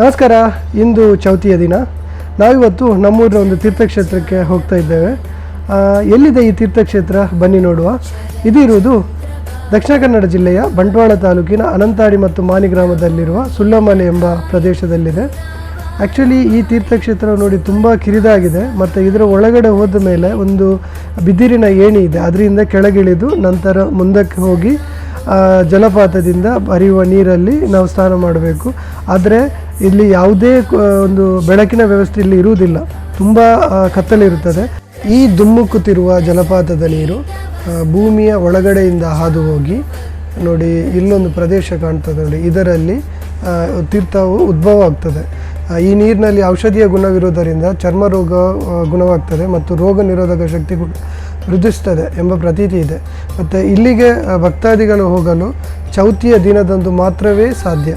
ನಮಸ್ಕಾರ, ಇಂದು ಚೌತಿಯ ದಿನ. ನಾವಿವತ್ತು ನಮ್ಮೂರ ಒಂದು ತೀರ್ಥಕ್ಷೇತ್ರಕ್ಕೆ ಹೋಗ್ತಾ ಇದ್ದೇವೆ. ಎಲ್ಲಿದೆ ಈ ತೀರ್ಥಕ್ಷೇತ್ರ? ಬನ್ನಿ ನೋಡುವ. ಇದಿರುವುದು ದಕ್ಷಿಣ ಕನ್ನಡ ಜಿಲ್ಲೆಯ ಬಂಟ್ವಾಳ ತಾಲೂಕಿನ ಅನಂತಾಡಿ ಮತ್ತು ಮಾನಿ ಗ್ರಾಮದಲ್ಲಿರುವ ಸುಳ್ಳಮಲೆ ಎಂಬ ಪ್ರದೇಶದಲ್ಲಿದೆ. ಆ್ಯಕ್ಚುಲಿ ಈ ತೀರ್ಥಕ್ಷೇತ್ರ ನೋಡಿ ತುಂಬ ಕಿರಿದಾಗಿದೆ. ಮತ್ತು ಇದರ ಒಳಗಡೆ ಹೋದ ಮೇಲೆ ಒಂದು ಬಿದಿರಿನ ಏಣಿ ಇದೆ. ಅದರಿಂದ ಕೆಳಗಿಳಿದು ನಂತರ ಮುಂದಕ್ಕೆ ಹೋಗಿ ಜಲಪಾತದಿಂದ ಹರಿಯುವ ನೀರಲ್ಲಿ ನಾವು ಸ್ನಾನ ಮಾಡಬೇಕು. ಆದರೆ ಇಲ್ಲಿ ಯಾವುದೇ ಒಂದು ಬೆಳಕಿನ ವ್ಯವಸ್ಥೆ ಇಲ್ಲಿ ಇರುವುದಿಲ್ಲ. ತುಂಬ ಕತ್ತಲಿರುತ್ತದೆ. ಈ ಧುಮ್ಮುಕ್ಕುತ್ತಿರುವ ಜಲಪಾತದ ನೀರು ಭೂಮಿಯ ಒಳಗಡೆಯಿಂದ ಹಾದು ಹೋಗಿ ನೋಡಿ, ಇಲ್ಲೊಂದು ಪ್ರದೇಶ ಕಾಣ್ತದೆ ನೋಡಿ. ಇದರಲ್ಲಿ ತೀರ್ಥವು ಉದ್ಭವ ಆಗ್ತದೆ ಈ ನೀರಿನಲ್ಲಿ ಔಷಧೀಯ ಗುಣವಿರುವುದರಿಂದ ಚರ್ಮ ರೋಗ ಗುಣವಾಗ್ತದೆ ಮತ್ತು ರೋಗ ನಿರೋಧಕ ಶಕ್ತಿ ವೃದ್ಧಿಸ್ತದೆ ಎಂಬ ಪ್ರತೀತಿ ಇದೆ. ಮತ್ತು ಇಲ್ಲಿಗೆ ಭಕ್ತಾದಿಗಳು ಹೋಗಲು ಚೌತಿಯ ದಿನದಂದು ಮಾತ್ರವೇ ಸಾಧ್ಯ.